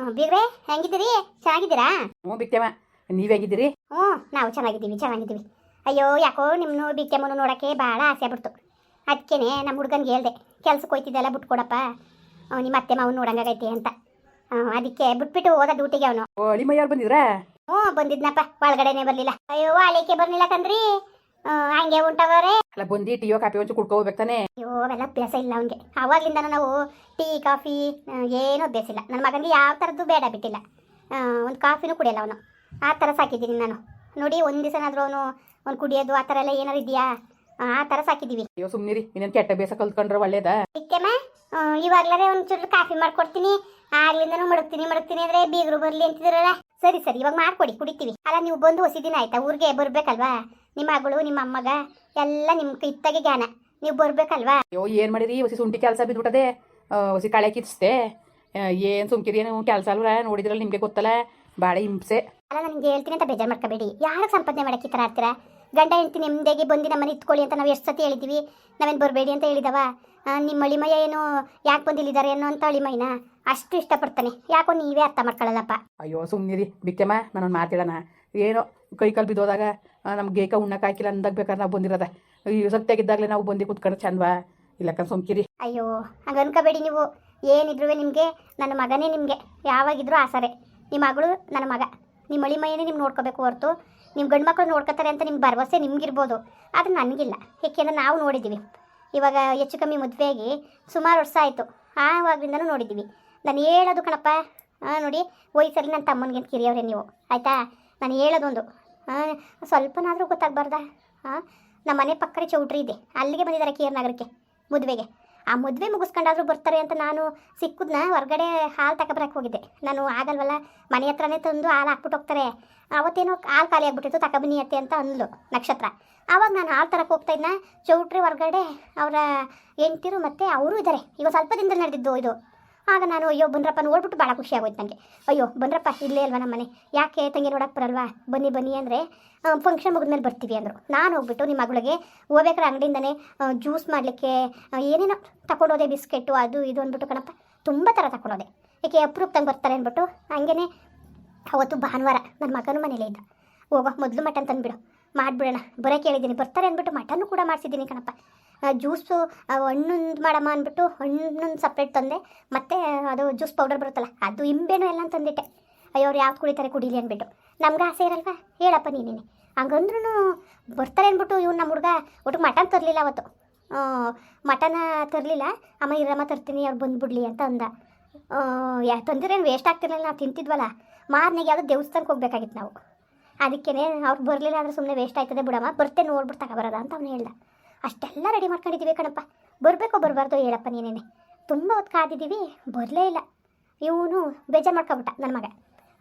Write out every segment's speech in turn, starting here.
ಹ್ಮ್, ಬೀಗ್ರೆ ಹೆಂಗಿದ್ದೀರಿ? ಚೆನ್ನಾಗಿದ್ದೀರಾ? ಹ್ಞೂ ಬಿಕ್ತೇವ. ನೀವು ಹೇಗಿದ್ದೀರಿ? ಹ್ಞೂ ನಾವು ಚೆನ್ನಾಗಿದ್ದೀವಿ ಚೆನ್ನಾಗಿದ್ದೀವಿ. ಅಯ್ಯೋ ಯಾಕೋ ನಿಮ್ಮನ್ನು ಬಿಕ್ಕೆಮ್ಮನು ನೋಡೋಕ್ಕೆ ಭಾಳ ಆಸೆ ಆಗ್ಬಿಡ್ತು. ಅದಕ್ಕೇನೆ ನಮ್ಮ ಹುಡ್ಗನ್ಗೆ ಹೇಳ್ದೆ ಕೆಲ್ಸಕ್ಕೆ ಹೋಯ್ತಿದ್ದೆಲ್ಲ ಬಿಟ್ಕೊಡಪ್ಪ. ನಿಮ್ಮ ಅತ್ತೆ ಮಾವನ್ ನೋಡಂಗಾಗೈತಿ ಅಂತ. ಅದಕ್ಕೆ ಬಿಟ್ಬಿಟ್ಟು ಹೋದ ಡ್ಯೂಟಿಗೆ ಅವನು. ಅಳಿಮಯ್ಯವ್ರು ಬಂದಿದ್ರಾ? ಹ್ಞೂ ಬಂದಿದ್ನಪ್ಪ ಒಳಗಡೆನೆ ಬರಲಿಲ್ಲ. ಅಯ್ಯೋ ಆಳಿಕೆ ಬರಲಿಲ್ಲ ಹ್ಮ್, ಹಂಗೆ ಉಂಟಾಗವ್ರೆ ಅಲ್ಲ ಬಂದು ಟೀಯೋ ಕಾಫಿ ಒಂಚೂರು ಕುಡ್ಕೋಬೇಕು ತಾನೆ? ಅಯ್ಯೋ ಅವೆಲ್ಲ ಅಭ್ಯಾಸ ಇಲ್ಲ ಅವನಿಗೆ. ಆವಾಗ್ಲಿಂದ ನಾವು ಟೀ ಕಾಫಿ ಏನು ಅಭ್ಯಾಸ ಇಲ್ಲ. ನನ್ನ ಮಗನಿಗೆ ಯಾವ ಥರದ್ದು ಬೇಡ ಬಿಟ್ಟಿಲ್ಲ. ಒಂದು ಕಾಫಿನೂ ಕುಡಿಯಲ್ಲ ಅವನು. ಆ ಥರ ಸಾಕಿದ್ದೀನಿ ನಾನು. ನೋಡಿ ಒಂದು ದಿವಸನಾದ್ರೂ ಅವನು ಒಂದು ಕುಡಿಯೋದು ಆ ಥರ ಎಲ್ಲ ಏನಾರು ಇದೆಯಾ? ಆ ಥರ ಸಾಕಿದ್ದೀವಿ. ಅಯ್ಯೋ ಸುಮ್ಮನಿರಿ ಇನ್ನೊಂದು ಕೆಟ್ಟ ಬೇಸ ಕಲ್ತ್ಕೊಂಡ್ರೆ ಒಳ್ಳೇದಾ? ಇಕ್ಕೆಮ್ಮ ಇವಾಗ್ಲಾರೆ ಒಂಚೂರು ಕಾಫಿ ಮಾಡ್ಕೊಡ್ತೀನಿ. ಆಗ್ಲಿಂದನೂ ಮಡಗ್ತೀನಿ ಮಡಗ್ತೀನಿ ಅಂದ್ರೆ ಬೀಗರು ಬರ್ಲಿ ಅಂತಿದ್ರಲ್ಲ. ಸರಿ ಸರಿ ಇವಾಗ ಮಾಡ್ಕೊಡಿ ಕುಡಿತೀವಿ. ಅಲ್ಲ ನೀವು ಬಂದು ಹೊಸ ದಿನ ಆಯ್ತಾ? ಊರಿಗೆ ಬರ್ಬೇಕಲ್ವಾ? ನಿಮ್ಮ ಮಗಳು ನಿಮ್ಮ ಅಮ್ಮಗ ಎಲ್ಲ ನಿಮ್ಮ ಇತ್ತಾಗೆ ಜ್ಞಾನ. ನೀವು ಬರ್ಬೇಕಲ್ವಾ? ಅಯ್ಯೋ ಏನು ಮಾಡಿರಿ ಹೊಸಿ ಸುಂಟಿ ಕೆಲಸ ಬಿದ್ಬಿಟ್ಟದೆ. ಹೊಸಿ ಕಳೆ ಕಿತ್ಸ್ದೆ. ಏನು ಸುಮ್ಕಿರಿ ಏನು ಕೆಲಸ ಅಲ್ವ? ನೋಡಿದ್ರಲ್ಲ ನಿಮಗೆ ಗೊತ್ತಲ್ಲ. ಭಾಳ ಹಿಂಸೆ. ಅಲ್ಲ ನನಗೆ ಹೇಳ್ತೀನಿ ಅಂತ ಬೇಜಾರು ಮಾಡ್ಕೋಬೇಡಿ. ಯಾರು ಸಂಪಾದನೆ ಮಾಡಕ್ಕೆ ಈ ಥರ ಆಡ್ತೀರಾ ಗಂಡ ಹೆಂಡತಿ ನೆಮ್ಮದಿಯಾಗಿ ಬಂದು ನಮ್ಮನೆ ಇತ್ಕೊಳ್ಳಿ ಅಂತ ನಾವು ಎಷ್ಟು ಸತಿ ಹೇಳಿದ್ದೀವಿ ನಾವೇನು ಬರಬೇಡಿ ಅಂತ ಹೇಳಿದವ? ನಿಮ್ಮ ಅಳಿಮಯ್ಯ ಏನು ಯಾಕೆ ಬಂದಿಲ್ಲಿದ್ದಾರೆ ಅನ್ನೋ ಅಂತ ಅಳಿಮಯ್ಯನ ಅಷ್ಟು ಇಷ್ಟಪಡ್ತಾನೆ. ಯಾಕೋ ನೀವೇ ಅರ್ಥ ಮಾಡ್ಕೊಳ್ಳಲ್ಲಪ್ಪ. ಅಯ್ಯೋ ಸುಮ್ಮನಿರಿ ಬಿಕ್ಕೆಮ್ಮ ನಾನೊಂದು ಮಾತಾಡೋಣ ಏನೋ ಕೈ ಕಾಲು ಬಿದ್ದೋದಾಗ ನಮ್ಗೆ ಗೇಕ ಉಣ್ಣಕ್ಕೆ ಹಾಕಿಲ್ಲ, ಅಂದಾಗ ಬೇಕಾದ್ರೆ ನಾವು ಬಂದಿರೋದ. ಈ ಸತ್ಯಾಗಿದ್ದಾಗಲೇ ನಾವು ಬಂದು ಕುತ್ಕೊಂಡು ಚಂದವಾ? ಇಲ್ಲಕ್ಕ ಸುಮ್ಕಿರಿ. ಅಯ್ಯೋ, ಹಂಗೆ ಅನ್ಕೋಬೇಡಿ ನೀವು. ಏನಿದ್ರು ನಿಮಗೆ, ನನ್ನ ಮಗನೇ ನಿಮಗೆ. ಯಾವಾಗಿದ್ರು ಆಸರೆ. ನಿಮ್ಮ ಮಗಳು ನನ್ನ ಮಗ. ನಿಮ್ಮ ಅಳಿಮಯ್ಯನೇ ನಿಮ್ಗೆ ನೋಡ್ಕೋಬೇಕು ಹೊರತು. ನಿಮ್ಮ ಗಂಡು ಮಕ್ಕಳು ನೋಡ್ಕೋತಾರೆ ಅಂತ ನಿಮ್ಗೆ ಭರವಸೆ ನಿಮ್ಗಿರ್ಬೋದು. ಆದರೆ ನನಗಿಲ್ಲ. ಏಕೆಂದ್ರೆ ನಾವು ನೋಡಿದ್ದೀವಿ ಇವಾಗ ಹೆಚ್ಚು ಕಮ್ಮಿ ಮದುವೆಯಾಗಿ ಸುಮಾರು ವರ್ಷ ಆಯಿತು. ಆವಾಗಿಂದನೂ ನೋಡಿದ್ದೀವಿ ನಾನು ಹೇಳೋದು ಕಣಪ್ಪ. ನೋಡಿ, ವಯಸ್ಸಲ್ಲಿ ನನ್ನ ತಮ್ಮನಿಗೆ ಕಿರಿಯವ್ರೆ ನೀವು. ಆಯಿತಾ? ನಾನು ಹೇಳೋದೊಂದು. ಸ್ವಲ್ಪನಾದರೂ ಗೊತ್ತಾಗಬಾರ್ದಾ? ಹಾಂ ನಮ್ಮ ಮನೆ ಪಕ್ಕದ ಚೌಟ್ರಿ ಇದೆ. ಅಲ್ಲಿಗೆ ಬಂದಿದ್ದಾರೆ ಕೆ ಆರ್ ನಗರಕ್ಕೆ, ಮದುವೆಗೆ. ಆ ಮದುವೆ ಮುಗಿಸ್ಕೊಂಡಾದ್ರೂ ಬರ್ತಾರೆ ಅಂತ ನಾನು ಸಿಕ್ಕಿದ್ನ ಹೊರಗಡೆ ಹಾಲು ತಗೊಬರಕ್ಕೆ ಹೋಗಿದ್ದೆ. ನಾನು ಆಗಲ್ವಲ್ಲ, ಮನೆ ಹತ್ರನೇ ತಂದು ಹಾಲು ಹಾಕ್ಬಿಟ್ಟು ಹೋಗ್ತಾರೆ. ಅವತ್ತೇನೋ ಹಾಲು ಖಾಲಿ ಆಗಿಬಿಟ್ಟಿತ್ತು, ತಗೊಬನ್ನಿ ಅತ್ತೆ ಅಂತ ಅಂದ್ಲು ನಕ್ಷತ್ರ. ಆವಾಗ ನಾನು ಹಾಲು ತರಕ್ಕೆ ಹೋಗ್ತಾ ಇದ್ನ, ಚೌಟ್ರಿ ಹೊರಗಡೆ ಅವರ ಹೆಂಡ್ತಿರು ಮತ್ತು ಅವರು ಇದ್ದಾರೆ ಇವಾಗ ಸ್ವಲ್ಪ ದಿನದಲ್ಲಿ ನಡೆದಿದ್ದು ಇದು. ಆಗ ನಾನು, ಅಯ್ಯೋ ಬಂದ್ರಪ್ಪ ನೋಡ್ಬಿಟ್ಟು ಭಾಳ ಖುಷಿ ಆಗೋಯ್ತು ನನಗೆ ಅಯ್ಯೋ ಬಂದ್ರಪ್ಪ ಇಲ್ಲೇ ಅಲ್ವಾ ನಮ್ಮ ಮನೆ ಯಾಕೆ ತಂಗಿ ನೋಡಕ್ಕೆ ಬರಲ್ವಾ? ಬನ್ನಿ ಬನ್ನಿ ಅಂದರೆ ಫಂಕ್ಷನ್ ಮುಗಿದ್ಮೇಲೆ ಬರ್ತೀವಿ ಅಂದರು. ನಾನು ಹೋಗ್ಬಿಟ್ಟು ನಿಮ್ಮ ಮಗಳಿಗೆ ಹೋಗ್ಬೇಕಾದ್ರೆ ಅಂಗಡಿಯಿಂದನೇ ಜ್ಯೂಸ್ ಮಾಡಲಿಕ್ಕೆ ಏನೇನೋ ತಗೊಂಡೋದೆ ಬಿಸ್ಕೆಟು, ಅದು, ಇದು ಅಂದ್ಬಿಟ್ಟು, ಕಣಪ್ಪ, ತುಂಬ ಥರ ತಗೊಂಡೋದೆ ಏಕೆ ಅಪ್ರೂಪ್ ತಂಗೆ ಬರ್ತಾರೆ ಅಂದ್ಬಿಟ್ಟು ಹಂಗೇ ಅವತ್ತು ಭಾನುವಾರ ನನ್ನ ಮಗನೂ ಮನೇಲೇ ಇದ್ದ. ಹೋಗೋ, ಮೊದಲು ಮಟನ್ ತಂದುಬಿಡು. ಮಾಡಿಬಿಡೋಣ. ಬರೋಕೆ ಹೇಳಿದ್ದೀನಿ ಬರ್ತಾರೆ ಅಂದ್ಬಿಟ್ಟು ಮಟನ್ನು ಕೂಡ ಮಾಡಿಸಿದ್ದೀನಿ ಕಣಪ್ಪ. ಜ್ಯೂಸು ಹಣ್ಣೊಂದು ಮಾಡಮ್ಮ ಅಂದ್ಬಿಟ್ಟು ಹಣ್ಣೊಂದು ಸಪ್ರೇಟ್ ತಂದೆ. ಮತ್ತು ಅದು ಜ್ಯೂಸ್ ಪೌಡರ್ ಬರುತ್ತಲ್ಲ, ಅದು ಇಂಬೆನೂ ಎಲ್ಲ ತಂದಿಟ್ಟೆ ಅಯ್ಯೋ, ಅವ್ರು ಯಾವ್ದು ಕುಡಿತಾರೆ ಕುಡೀಲಿ ಅಂದ್ಬಿಟ್ಟು. ನಮ್ಗೆ ಆಸೆ ಇರಲ್ವಾ? ಹೇಳಪ್ಪ ನೀನೇ ಹಂಗಂದ್ರೂ ಬರ್ತಾರೆ ಅಂದ್ಬಿಟ್ಟು ಇವ್ನು ನಮ್ಮ ಹುಡುಗ. ಒಟ್ಟು ಮಟನ್ ತರಲಿಲ್ಲ ಅವತ್ತು. ಮಟನ ತರಲಿಲ್ಲ. ಅಮ್ಮ, ಇರಮ್ಮ, ತರ್ತೀನಿ, ಅವ್ರು ಬಂದುಬಿಡ್ಲಿ ಅಂತ ಅಂದ. ಯಾ, ತಂದಿರೇನು ವೇಸ್ಟ್ ಆಗ್ತಿರ್ಲಿಲ್ಲ, ನಾವು ತಿಂತಿದ್ವಲ್ಲ. ಮಾರನೆಗೆ ಯಾವುದೋ ದೇವಸ್ಥಾನಕ್ಕೆ ಹೋಗ್ಬೇಕಾಗಿತ್ತು ನಾವು. ಅದಕ್ಕೇ ಅವ್ರು ಬರಲಿಲ್ಲ ಅಂದರೆ ಸುಮ್ಮನೆ ವೇಸ್ಟ್ ಆಯ್ತದೆ ಬಿಡಮ್ಮ. ಬರ್ತೇನೆ ನೋಡ್ಬಿಟ್ಟು ತಗೊಬರೋದ ಅಂತ ಅವ್ನು ಹೇಳ್ದ. ಅಷ್ಟೆಲ್ಲ ರೆಡಿ ಮಾಡ್ಕೊಂಡಿದ್ದೀವಿ ಕಣಪ್ಪ. ಬರಬೇಕೋ ಬರಬಾರ್ದು ಹೇಳಪ್ಪ ನೀನೇನೆ. ತುಂಬ ಹೊತ್ತು ಕಾದಿದ್ದೀವಿ, ಬರಲೇ ಇಲ್ಲ. ಇವನು ಬೇಜಾರು ಮಾಡ್ಕೊಬಿಟ್ಟ ನನ್ನ ಮಗ.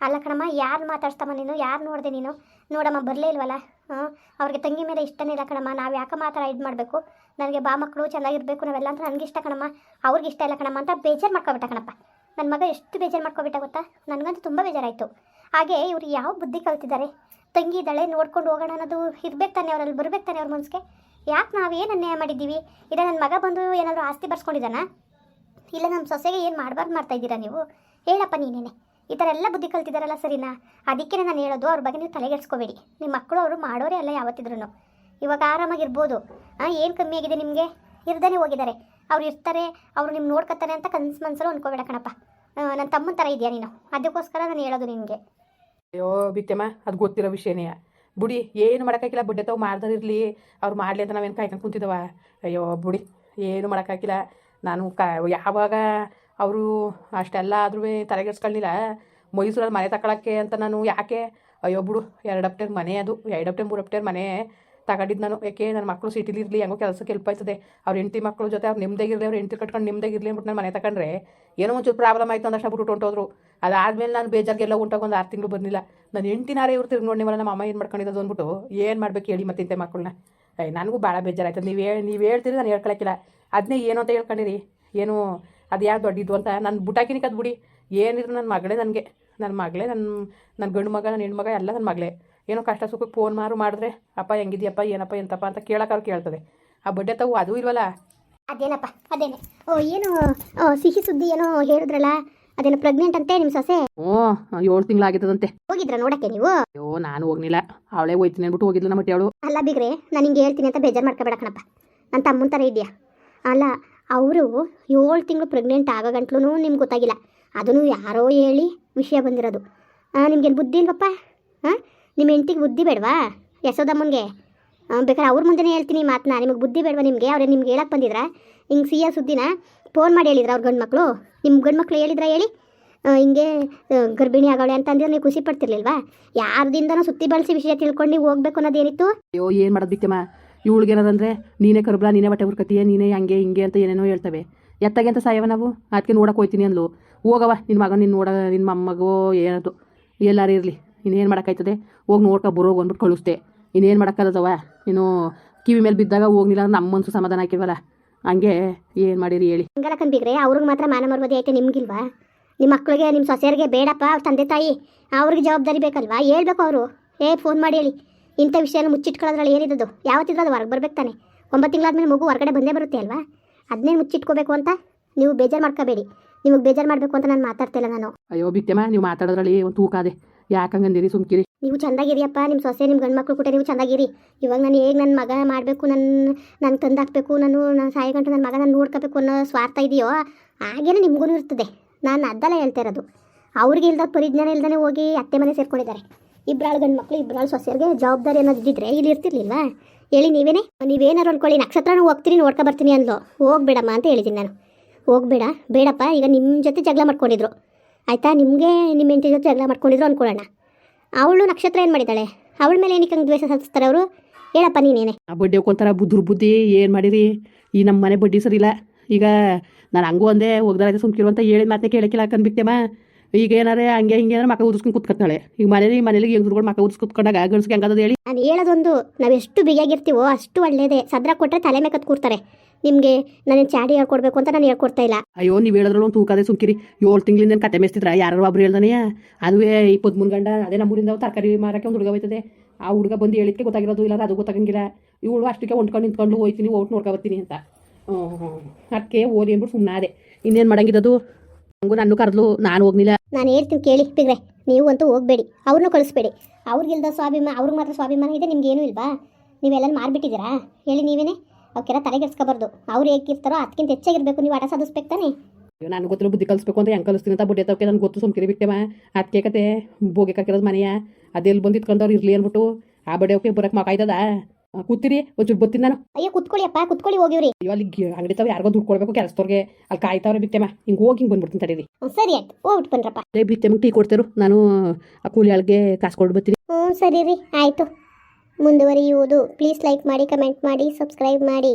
ಅಲ್ಲ ಕಣಮ್ಮ, ಯಾರು ಮಾತಾಡ್ಸ್ತಮ್ಮ ನೀನು? ಯಾರು ನೋಡಿದೆ ನೀನು? ನೋಡಮ್ಮ, ಬರಲೇ ಇಲ್ವಲ್ಲ? ಅವ್ರಿಗೆ ತಂಗಿ ಮೇಲೆ ಇಷ್ಟನೇ ಇಲ್ಲ ಕಣಮ್ಮ. ನಾವು ಯಾಕೆ ಮಾತ್ರ ಇದು ಮಾಡಬೇಕು? ನನಗೆ ಬಾ ಮಕ್ಕಳು ಚೆನ್ನಾಗಿರ್ಬೇಕು ನಾವೆಲ್ಲ ಅಂತ ನನಗೆ ಇಷ್ಟ ಕಣಮ್ಮ. ಅವ್ರಿಗೆ ಇಷ್ಟ ಇಲ್ಲ ಕಣಮ್ಮ ಅಂತ ಬೇಜಾರು ಮಾಡ್ಕೊಬಿಟ್ಟ ಕಣಪ್ಪ. ನನ್ನ ಮಗ ಎಷ್ಟು ಬೇಜಾರು ಮಾಡ್ಕೊಬಿಟ್ಟ ಗೊತ್ತಾ? ನನಗಂತೂ ತುಂಬ ಬೇಜಾರಾಯಿತು. ಹಾಗೆ ಇವ್ರು ಯಾವ ಬುದ್ಧಿ ಕಲ್ತಿದ್ದಾರೆ? ತಂಗಿ ಇದ್ದಾಳೆ, ನೋಡ್ಕೊಂಡು ಹೋಗೋಣ ಅನ್ನೋದು ಇರ್ಬೇಕು ತಾನೆ ಅವರಲ್ಲಿ, ಬರ್ಬೇಕು ತಾನೆ ಅವ್ರ ಮನಸ್ಸಿಗೆ ಯಾಕೆ ನಾವೇನು ಅನ್ಯಾಯ ಮಾಡಿದ್ದೀವಿ? ಇಲ್ಲ ನನ್ನ ಮಗ ಬಂದು ಏನಾದರೂ ಆಸ್ತಿ ಬರ್ಸ್ಕೊಂಡಿದ್ದಾನ ಇಲ್ಲ ನಮ್ಮ ಸೊಸೆಗೆ ಏನು ಮಾಡಬಾರ್ದು ಮಾಡ್ತಾ ಇದ್ದೀರಾ ನೀವು? ಹೇಳಪ್ಪ ನೀನೇನೆ. ಈ ಥರ ಎಲ್ಲ ಬುದ್ಧಿ ಕಲ್ತಿದ್ದಾರಲ್ಲ ಸರಿನಾ? ಅದಕ್ಕೆ ನಾನು ಹೇಳೋದು ಅವ್ರ ಬಗ್ಗೆ ನೀವು ತಲೆಗೆಡ್ಸ್ಕೋಬೇಡಿ. ನಿಮ್ಮ ಮಕ್ಕಳು ಅವರು ಮಾಡೋರೇ ಅಲ್ಲ ಯಾವತ್ತಿದ್ರು ಇವಾಗ ಆರಾಮಾಗಿರ್ಬೋದು. ಏನು ಕಮ್ಮಿ ಆಗಿದೆ ನಿಮಗೆ? ಇರ್ದೇ ಹೋಗಿದ್ದಾರೆ ಅವ್ರು ಇರ್ತಾರೆ, ಅವ್ರು ನಿಮ್ಮ ನೋಡ್ಕೊತಾರೆ ಅಂತ ಕನ್ಸು ಮನ್ಸಲ್ಲೂ ಅಂದ್ಕೋಬೇಡ ಕಣಪ್ಪ. ನನ್ನ ತಮ್ಮನ ಥರ ಇದೆಯಾ ನೀನು? ಅದಕ್ಕೋಸ್ಕರ ನಾನು ಹೇಳೋದು ನಿಮಗೆ ಅಯ್ಯೋ, ಬಿತ್ತೆಮ್ಮ, ಅದು ಗೊತ್ತಿರೋ ವಿಷಯನೇ. ಬುಡಿ ಏನು ಮಾಡೋಕ್ಕಾಗಿಲ್ಲ, ಬಡ್ಡೆ ತಾವು ಮಾಡ್ದಾರ ಇರಲಿ, ಅವ್ರು ಮಾಡಲಿ ಅಂತ ನಾವೇನು ಕಾಯ್ಕೊಂಡು ಕುಂತಿದ್ದವ ಅಯ್ಯೋ ಬುಡಿ, ಏನು ಮಾಡೋಕ್ಕಾಗಿಲ್ಲ. ನಾನು ಕ, ಯಾವಾಗ ಅವರು ಅಷ್ಟೆಲ್ಲ ಆದ್ರೂ ತಲೆಗೆಡ್ಸ್ಕೊಳ್ಳಿಲ್ಲ ಮೈಸೂರಲ್ಲಿ ಮನೆ ತಗೊಳಕ್ಕೆ ಅಂತ ನಾನು ಯಾಕೆ? ಅಯ್ಯೋ ಬಿಡು, ಎರಡು ಅಪ್ಟೇರ್ ಮನೆ ಅದು, ಎರಡು ಅಪ್ಟೇರ್ ಮೂರು ಅಪ್ಟೇರ್ ಮನೆ. ತಗೊಂಡಿದ್ದು ನಾನು ಯಾಕೆ ನನ್ನ ಮಕ್ಕಳು ಸಿಟಿಲಿ ಇರಲಿ ಹೆಂಗೋ ಕೆಲಸಕ್ಕೆ ಹೆಲ್ಪ್ ಆಯ್ತದೆ. ಅವ್ರ ಹೆಂಡತಿ ಮಕ್ಕಳು ಜೊತೆ ಅವ್ರು ನಿಮ್ದಾಗಿರಲಿ ಅವ್ರು ಹೆಂಡತಿ ಕಟ್ಕೊಂಡು ನಿಮ್ದಾಗಿರಲಿ ಅಂದ್ಬಿಟ್ಟು ನಾನು ಮನೆ ತಗೊಂಡ್ರೆ ಏನೋ ಒಂಚೂರು ಪ್ರಾಬ್ಲಮ್ ಆಯಿತು ಅಂದಷ್ಟು ಬಿಟ್ಟು ಹೊಂಟೋದ್ರು. ಅದಾದ್ಮೇಲೆ ನಾನು ಬೇಜಾರಿಗೆಲ್ಲ ಉಂಟಾಗ ಒಂದು ಆರು ತಿಂಗಳು ಬಂದಿಲ್ಲ. ನಾನು ಹೆಂಡತಿನಾರೇ ಇವ್ರು ತಿರ್ಗಿ ನೋಡಿ ನಮ್ಮ ಅಮ್ಮ ಏನು ಮಾಡ್ಕೊಂಡಿದ್ದು ಅಂದ್ಬಿಟ್ಟು ಏನು ಮಾಡ್ಬೇಕು ಹೇಳಿ ಮತ್ತೆ ಇಂಥ ಮಕ್ಕಳನ್ನ ಏಯ್ ನನಗೂ ಭಾಳ ಬೇಜಾರಾಯ್ತು ನೀವು ಹೇಳಿ ನೀವು ಹೇಳ್ತೀರಿ, ನಾನು ಹೇಳ್ಕೊಳಕ್ಕಿಲ್ಲ. ಅದನ್ನೇ ಏನು ಅಂತ ಹೇಳ್ಕೊಂಡಿರಿ? ಏನು, ಅದು ಯಾರು ದೊಡ್ಡಿದ್ದು ಅಂತ? ನಾನು ಬುಟಾಕಿನಿಗೆ ಅದು ಬಿಡಿ ಏನಿದ್ರು ನನ್ನ ಮಗಳೇ ನನಗೆ. ನನ್ನ ಮಗಳೇ ನನ್ನ ನನ್ನ ಗಂಡು ಮಗ ನನ್ನ ಹೆಣ್ಮಗ ಎಲ್ಲ ನನ್ನ ಮಗಳೇ. ಏನೋ ಕಷ್ಟ ಸುಖಕ್ಕೆ ಫೋನ್ ಮಾರು ಮಾಡಿದ್ರೆ ಅಪ್ಪ ಹೆಂಗಿದ್ಯಪ್ಪ ಏನಪ್ಪ ಎಂತಪ್ಪ ಅಂತ ಕೇಳೋಕ್ಕಾದ್ರು ಕೇಳ್ತದೆ. ಆ ಬಡ್ಡೆ ತಗೋ ಅದು ಇಲ್ವಲ್ಲ? ಅದೇನಪ್ಪ ಅದೇನೆ. ಓ ಏನು ಸಿಹಿ ಸುದ್ದಿ ಏನೋ ಹೇಳಿದ್ರಲ್ಲ? ಅದೇನು ಪ್ರೆಗ್ನೆಂಟ್ ಅಂತೆ ನಿಮ್ಮ ಸೊಸೆ? ಓ ಏಳು ತಿಂಗಳಾಗಿದ್ದದಂತೆ. ಹೋಗಿದ್ರ ನೋಡಕ್ಕೆ ನೀವು? ಅಯ್ಯೋ ನಾನು ಹೋಗ್ಲಿಲ್ಲ ಅವಳೇ ಹೋಯ್ತೀನಿ ಅಂದ್ಬಿಟ್ಟು ಹೋಗಿದ್ಲು ನಮ್ಮ ಅವಳು ಅಲ್ಲ ಬಿಗ್ರೆ ನಾನು ಹಿಂಗೆ ಹೇಳ್ತೀನಿ ಅಂತ ಬೇಜಾರು ಮಾಡ್ಕೋಬೇಡ ಕಣಪ್ಪ. ನನ್ನ ತಮ್ಮನ ಥರ ಇದೆಯಾ? ಅಲ್ಲ ಅವರು ಏಳು ತಿಂಗಳು ಪ್ರೆಗ್ನೆಂಟ್ ಆಗೋ ಗಂಟ್ಲು ನಿಮ್ಗೆ ಗೊತ್ತಾಗಿಲ್ಲ. ಅದನ್ನು ಯಾರೋ ಹೇಳಿ ವಿಷಯ ಬಂದಿರೋದು. ನಿಮ್ಗೇನು ಬುದ್ಧಿ ಇಲ್ವಪ್ಪ? ಹಾಂ ನಿಮ್ಮ ಹೆಂಡ್ತಿಗೆ ಬುದ್ಧಿ ಬೇಡವಾ? ಯಶೋದಮ್ಮನಿಗೆ ಬೇಕಾದ್ರೆ ಅವ್ರ ಮುಂದೆನೇ ಹೇಳ್ತೀನಿ ಮಾತನ್ನ ನಿಮಗೆ ಬುದ್ಧಿ ಬೇಡವಾ ನಿಮಗೆ? ಅವ್ರೆ ನಿಮ್ಗೆ ಹೇಳಕ್ಕೆ ಬಂದಿದ್ರಾ? ಹಿಂಗೆ ಸಿಹಿಯ ಸುದ್ದಿನ ಫೋನ್ ಮಾಡಿ ಹೇಳಿದ್ರೆ ಅವ್ರ ಗಂಡು ಮಕ್ಕಳು ನಿಮ್ಮ ಗಂಡು ಮಕ್ಕಳು ಹೇಳಿದ್ರಾ ಹೇಳಿ? ಹಿಂಗೆ ಗರ್ಭಿಣಿ ಆಗೋಳೆ ಅಂತ ಅಂದ್ರೆ ನೀವು ಖುಷಿ ಪಡ್ತಿರ್ಲಿಲ್ವಾ? ಯಾರ್ದಿಂದನೂ ಸುತ್ತಿ ಬಳಸಿ ವಿಷಯ ತಿಳ್ಕೊಂಡು ನೀವು ಹೋಗ್ಬೇಕು ಅನ್ನೋದೇನಿತ್ತು ಅಯ್ಯೋ, ಏನು ಮಾಡೋದು ಬಿತ್ತಮ್ಮ? ಇವಳಿಗೆ ಏನದಂದ್ರೆ, ನೀನೇ ಕರ್ಬಲ, ನೀನೇ ಬಟ್ಟೆ ಹುಡ್ಕತೀಯ ನೀನೇ ಹಂಗೆ ಹಿಂಗೆ ಅಂತ ಏನೇನೋ ಹೇಳ್ತವೆ. ಎತ್ತಾಗೆ ಅಂತ ಸಾಯವ ನಾವು? ಅದಕ್ಕೆ ನೋಡಕ್ಕೆ ಹೋಯ್ತೀನಿ ಅಂದ್ಲು. ಹೋಗವ ನಿನ್ನ ಮಗ ನಿನ್ನ ನೋಡ ನಿನ್ನ ಮೊಮ್ಮಗೋ, ಏನದು? ಎಲ್ಲರೂ ಇರಲಿ. ಇನ್ನೇನು ಮಾಡೋಕ್ಕಾಯ್ತದೆ? ಹೋಗಿ ನೋಡ್ಕೊ ಬರೋ ಅಂದ್ಬಿಟ್ಟು ಕಳಿಸ್ದೆ. ಇನ್ನೇನು ಮಾಡೋಕ್ಕಲ್ಲದವ ನೀನು ಕಿವಿ ಮೇಲೆ ಬಿದ್ದಾಗ ಹೋಗ್ಲಿಲ್ಲ ಅಂದ್ರೆ ನಮ್ಮ ಮನಸ್ಸು ಸಮಾಧಾನ ಹಾಕಿವಲ್ಲ ಹಂಗೆ ಏನು ಮಾಡಿರಿ ಹೇಳಿ. ಹಂಗಲ್ಲ ಕಂಬಿಗ್ರೆ ಅವ್ರಿಗೆ ಮಾತ್ರ ಮಾನ ಮರ್ಬೋದಿ ಐತೆ ನಿಮ್ಗಿಲ್ವಾ? ನಿಮ್ಮ ಮಕ್ಕಳಿಗೆ ನಿಮ್ಮ ಸೊಸೆಯರಿಗೆ ಬೇಡಪ್ಪ ಅವ್ರ ತಂದೆ ತಾಯಿ ಅವ್ರಿಗೆ ಜವಾಬ್ದಾರಿ ಬೇಕಲ್ವಾ? ಹೇಳ್ಬೇಕು ಅವರು. ಏ ಫೋನ್ ಮಾಡಿ ಹೇಳಿ. ಇಂಥ ವಿಷಯ ಮುಚ್ಚಿಟ್ಕೊಳ್ಳೋದ್ರಲ್ಲಿ ಏನಿದ್ದು ಯಾವತ್ತಿದ್ರು ಅದು ಹೊರಗೆ ಬರ್ಬೇಕು ತಾನೆ. ಒಂಬತ್ತು ತಿಂಗಳಾದ್ಮೇಲೆ ಮಗು ಹೊರಗಡೆ ಬಂದೇ ಬರುತ್ತೆ ಅಲ್ವಾ? ಅದನ್ನೇ ಮುಚ್ಚಿಟ್ಕೋಬೇಕು ಅಂತ ನೀವು ಬೇಜಾರು ಮಾಡ್ಕೋಬೇಡಿ. ನಿಮಗೆ ಬೇಜಾರು ಮಾಡಬೇಕು ಅಂತ ನಾನು ಮಾತಾಡ್ತಿಲ್ಲ ನಾನು. ಅಯ್ಯೋ ಬಿಕ್ತಮ್ಮ ನೀವು ಮಾತಾಡೋದ್ರಲ್ಲಿ ಒಂದು ತೂಕಾದೆ ಯಾಕಂಗಂದಿರಿ ಸುಮ್ಕಿರಿ? ನೀವು ಚೆಂದಾಗಿರಿಯಪ್ಪ ನಿಮ್ಮ ಸೊಸೆ ನಿಮ್ಮ ಗಂಡು ಮಕ್ಕಳು ಕೂಡ ನೀವು ಚೆಂದಾಗಿರಿ. ಇವಾಗ ನಾನು ಹೇಗೆ ನನ್ನ ಮಗ ಮಾಡಬೇಕು ನನ್ನ ನಾನು ತಂದಾಕಬೇಕು, ನಾನು ನಾನು ಸಾಯಿ ಗಂಟು ನನ್ನ ಮಗ ನಾನು ನೋಡ್ಕೋಬೇಕು ಅನ್ನೋ ಸ್ವಾರ್ಥ ಇದೆಯೋ, ಹಾಗೇನೆ ನಿಮಗೂ ಇರ್ತದೆ. ನಾನು ಅದಲ್ಲ ಹೇಳ್ತಾ ಇರೋದು. ಅವ್ರಿಗೆ ಪರಿಜ್ಞಾನ ಇಲ್ದೇ ಹೋಗಿ ಅತ್ತೆ ಮನೆ ಸೇರ್ಕೊಂಡಿದ್ದಾರೆ. ಇಬ್ಬರಾಳು ಗಂಡು ಮಕ್ಕಳು ಇಬ್ಬರಾಳು ಸೊಸೆಯರಿಗೆ ಜವಾಬ್ದಾರಿ ಅನ್ನೋದು ಇದ್ದಿದ್ರೆ ಇಲ್ಲಿ ಇರ್ತಿರ್ಲಿಲ್ವಾ? ಹೇಳಿ ನೀವೇನೇ? ನೀವೇನಾರು ಅಂದ್ಕೊಳ್ಳಿ ನಕ್ಷತ್ರನೂ ಹೋಗ್ತೀನಿ, ನೋಡ್ಕೊ ಬರ್ತೀನಿ ಅಂದ್ಲು. ಹೋಗ್ಬೇಡಮ್ಮ ಅಂತ ಹೇಳಿದ್ದೀನಿ ನಾನು. ಹೋಗ್ಬೇಡ, ಬೇಡಪ್ಪ, ಈಗ ನಿಮ್ಮ ಜೊತೆ ಜಗಳ ಮಾಡ್ಕೊಂಡಿದ್ರು. ಆಯಿತಾ? ನಿಮಗೆ ನಿಮ್ಮ ಹೆಂಡತಿ ಜೊತೆ ಜಗಳ ಮಾಡ್ಕೊಂಡಿದ್ರು ಅಂದ್ಕೊಳ್ಳೋಣ ಅವಳು ನಕ್ಷತ್ರ ಏನು ಮಾಡಿದ್ದಾಳೆ ಅವಳ ಮೇಲೆ ಏನಕ್ಕೆ ಹಂಗೆ ದ್ವೇಷ ಸಾಧಿಸ್ತಾರೆ ಅವರು? ಹೇಳಪ್ಪ ನೀನೇನೆ. ಆ ಬಡ್ಡಿ ಹೋಗ್ಕೊಂತಾರ ಬುದ್ರ ಬುದ್ಧಿ ಏನು ಮಾಡಿರಿ? ಈ ನಮ್ಮ ಮನೆ ಬಡ್ಡಿ ಸರಿಯಿಲ್ಲ ಈಗ ನಾನು ಹಂಗೂ ಒಂದೇ ಹೋಗ್ದಾರ ಸುಮ್ಕಿರು ಅಂತ ಹೇಳಿದ ಮಾತೇ ಕೇಳಕ್ಕಿಲ್ಲ ಕಂದ್ಬಿಕ್ತೇಮ ಈಗ ಏನಾರ ಹಂಗೆ ಹಿಂಗೆ ಅಂದ್ರೆ ಮಕ್ಕ ಉದಿಸ್ಕೊಂಡು ಕುತ್ಕೊತಾಳೆ ಈಗ ಮನೇಲಿ ಮನೇಲಿ ಹೆಂಗ್ಸ್ರುಗಳು ಮಕ್ಕ ಉದಿಸ್ ಕುತ್ಕೊಂಡಾಗ ಗಂಡ್ಸ್ಗೆ ಹೆಂಗದ ಹೇಳಿ? ನಾನು ಹೇಳೋದೊಂದು ನಾವು ಎಷ್ಟು ಬಿಗಿಯಾಗಿರ್ತೀವೋ ಅಷ್ಟು ಒಳ್ಳೇದೇ. ಸದ್ರ ಕೊಟ್ಟರೆ ತಲೆ ಮೇಲೆ ಕೂರ್ತಾರೆ. ನಿಮಗೆ ನನ್ನ ಚಾಡಿ ಹೇಳ್ಕೊಡ್ಬೇಕು ಅಂತ ನಾನು ಹೇಳ್ಕೊಡ್ತಾ ಇಲ್ಲ. ಅಯ್ಯೋ ನೀವು ಹೇಳಿದ್ರಲ್ಲ ಒಂದು ತೂಕದೆ ಸುಮ್ಕಿರಿ. ಏಳು ತಿಂಗಳಿಂದ ಕತೆ ಮೇಸ್ತಿದ್ರ? ಯಾರು ಒಬ್ರು ಹೇಳ್ದಾನೆ ಅದುವೇ ಇಪ್ಪತ್ತು ಮೂರು ಗಂಡ ಅದೇ ನಮ್ಮೂರಿಂದ ತರಕಾರಿ ಮಾರಕ್ಕೆ ಒಂದು ಹುಡುಗ ಹೋಯ್ತದೆ ಆ ಹುಡುಗ ಬಂದು ಹೇಳಿದ್ಕೆ ಗೊತ್ತಾಗಿರೋದು ಇಲ್ಲ ಅದು ಗೊತ್ತಾಗಂಗಿಲ್ಲ. ಇವಳು ಅಷ್ಟಕ್ಕೆ ಹೊಂಟ್ಕೊಂಡು ನಿಂತ್ಕೊಂಡು ಹೋಯ್ತೀನಿ ಓಟ್ ನೋಡ್ಕೊ ಬರ್ತೀನಿ ಅಂತ. ಹ್ಞೂ ಹ್ಞೂ ಅದಕ್ಕೆ ಓದಿ ಅಂದ್ಬಿಟ್ಟು ಸುಮ್ಮನೆ ಅದೇ ಇನ್ನೇನು ಮಾಡಂಗಿದ್ದದು ಹಂಗೂ ನನ್ನ ಕರೆದ್ಲು ನಾನು ಹೋಗ್ಲಿಲ್ಲ. ನಾನು ಹೇಳ್ತೀನಿ ಕೇಳಿ ಬಿಗ್ರೆ ನೀವು ಅಂತೂ ಹೋಗಬೇಡಿ ಅವ್ರನ್ನೂ ಕಳಿಸ್ಬೇಡಿ. ಅವ್ರಿಗಿಲ್ದ ಸ್ವಾಭಿಮಾನ ಅವ್ರಿಗೆ ಮಾತ್ರ ಸ್ವಾಭಿಮಾನ ಇದೆ ನಿಮ್ಗೆ ಏನೂ ಇಲ್ವಾ? ನೀವೆಲ್ಲ ಮಾರ್ಬಿಟ್ಟಿದ್ದೀರಾ? ಹೇಳಿ ನೀವೇನೆ. ಅವಕ್ಕೆಲ್ಲ ತಲೆಗೆಡ್ಸ್ಕೊಬಾರ್ದು ಅವ್ರು ಹೇಗಿರ್ತಾರೋ ಅದಕ್ಕಿಂತ ಹೆಚ್ಚಾಗಿರ್ಬೇಕು ನೀವು ಆಟ ಸಾಧಿಸ್ಬೇಕು ತಾನೆ. ನಾನು ಗೊತ್ತಿಲ್ಲ ಬುದ್ಧಿ ಕಲಿಸ್ಬೇಕು ಅಂತ ಹೆಂಗೆ ಕಲಿಸ್ತೀನಿ ಅಂತ ಬುಡ್ಡೆ ತವಕ್ಕೆ ನನಗೆ ಗೊತ್ತು ಸುಮ್ಕಿರಿ ಬಿಟ್ಟೆವ ಅದಕ್ಕೆ ಕತೆ ಬೋಗೆ ಕಾಕಿರೋದು ಮನೆಯ. ಅದೆಲ್ಲಿ ಬಂದು ಇರಲಿ ಅಂದ್ಬಿಟ್ಟು ಆ ಬಡಿಯೋಕೆ ಬರೋಕೆ ಮಕಾಯ್ತದ ಕೂತಿರಿ ಒಂಚೂರು ಬತ್ತಿನ ನಾನು. ಅಯ್ಯೋ ಕುತ್ಕೊಳ್ಳಿ ಅಪ್ಪ ಕುತ್ಕೊಳ್ಳಿ ಹೋಗಿವ್ರಿ. ಅಯ್ಯೋ ಅಲ್ಲಿ ಅಂಗಡಿ ತಾವ ಯಾರಿಗೋ ದುಡ್ಡು ಕೊಡ್ಬೇಕು ಕೆಲಸದವ್ರಿಗೆ ಅಲ್ಲಿ ಕಾಯ್ತಾವ್ರೆ ಬಿತ್ತೆಮ್ಮ ಹಿಂಗೆ ಹೋಗಿ ಹಿಂಗೆ ಬಂದ್ಬಿಡ್ತೀನಿ ತಡೀರಿ. ಹ್ಞೂ ಸರಿ ಆಯ್ತು ಹೋಗ್ಬಿಟ್ಟು ಬಂದ್ರಪ್ಪ ಅದೇ ಬಿತ್ತೆಮ್ಮ ಟೀ ಕೊಡ್ತಿರು. ನಾನು ಆ ಕೂಲಿ ಆಳ್ಗೆ ಕಾಸು ಕೊಟ್ಟು ಬರ್ತೀನಿ ಹ್ಞೂ ಸರಿ ರೀ ಆಯಿತು. ಮುಂದುವರಿಯುವುದು. ಪ್ಲೀಸ್ ಲೈಕ್ ಮಾಡಿ ಕಮೆಂಟ್ ಮಾಡಿ ಸಬ್ಸ್ಕ್ರೈಬ್ ಮಾಡಿ.